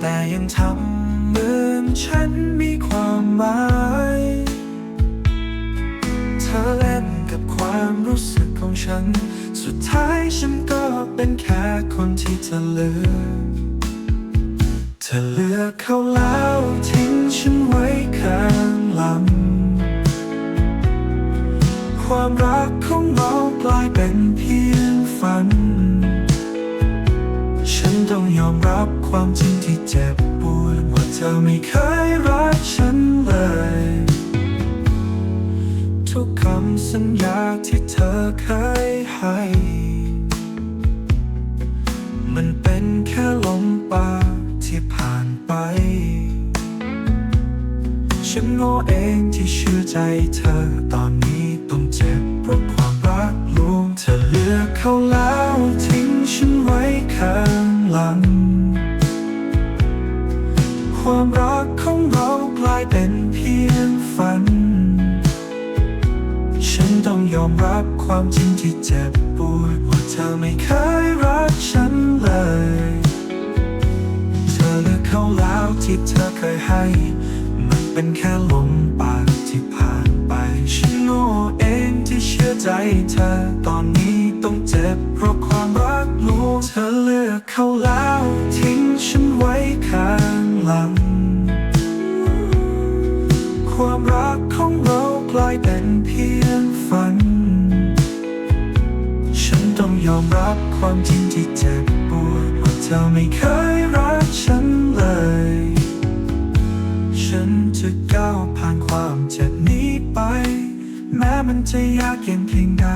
แต่ยังทำเหมือนฉันมีความหมายเธอเล่นกับความรู้สึกของฉัน สุดท้ายฉันก็เป็นแค่คนที่เธอเลือกเธอเลือกเขาแล้วทิ้งฉันไว้ข้างหลัง ความรักของเรากลายเป็นเพียงฝัน องยอมรับความจริงที่เจ็บปวดว่าเธอไม่เคยรักฉันเลย ทุกคำสัญญาที่เธอเคยให้ มันเป็นแค่ลมปากที่ผ่านไป ฉันโง่เองที่เชื่อใจเธอตอนนี้ต้องเจ็บเพราะความรักลวงเธอเลือกเขาแล้ว ความรักของเรากลายเป็นเพียงฝัน ฉันต้องยอมรับความจริงที่เจ็บปวดว่าเธอไม่เคยรักฉันเลย เธอเลือกเขาแล้วที่เธอเคยให้ มันเป็นแค่ลมปากที่ผ่านไปฉันโง่เองที่เชื่อใจเธอตอนนี้ต้องเจ็บเพราะความรักลวงเธอเลือกเขาแล้ว กลายเป็นเพียงฝัน ฉันต้องยอมรับความจริงที่เจ็บปวดว่าเธอไม่เคยรักฉันเลย ฉันจะก้าวผ่านความเจ็บนี้ไป แม้มันจะยากเย็นเพียงใด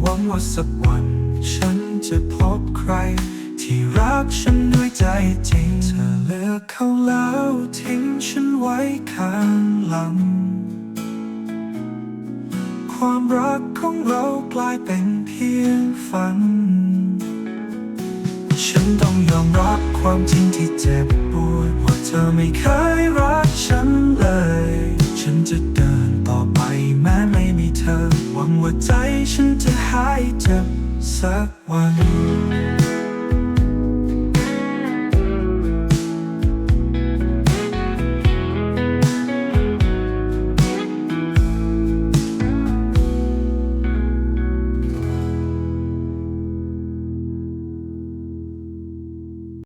หวังว่าสักวัน ฉันจะพบใคร ที่รักฉันด้วยใจจริง เธอเลือกเขาแล้วทิ้งฉันไว้ข้างหลัง รักของเรากลายเป็นเพียงฝัน ฉันต้องยอมรับความจริงที่เจ็บปวดว่าเธอไม่เคยรักฉันเลย ฉันจะเดินต่อไปแม้ไม่มีเธอ หวังว่าใจฉันจะหายเจ็บสักวัน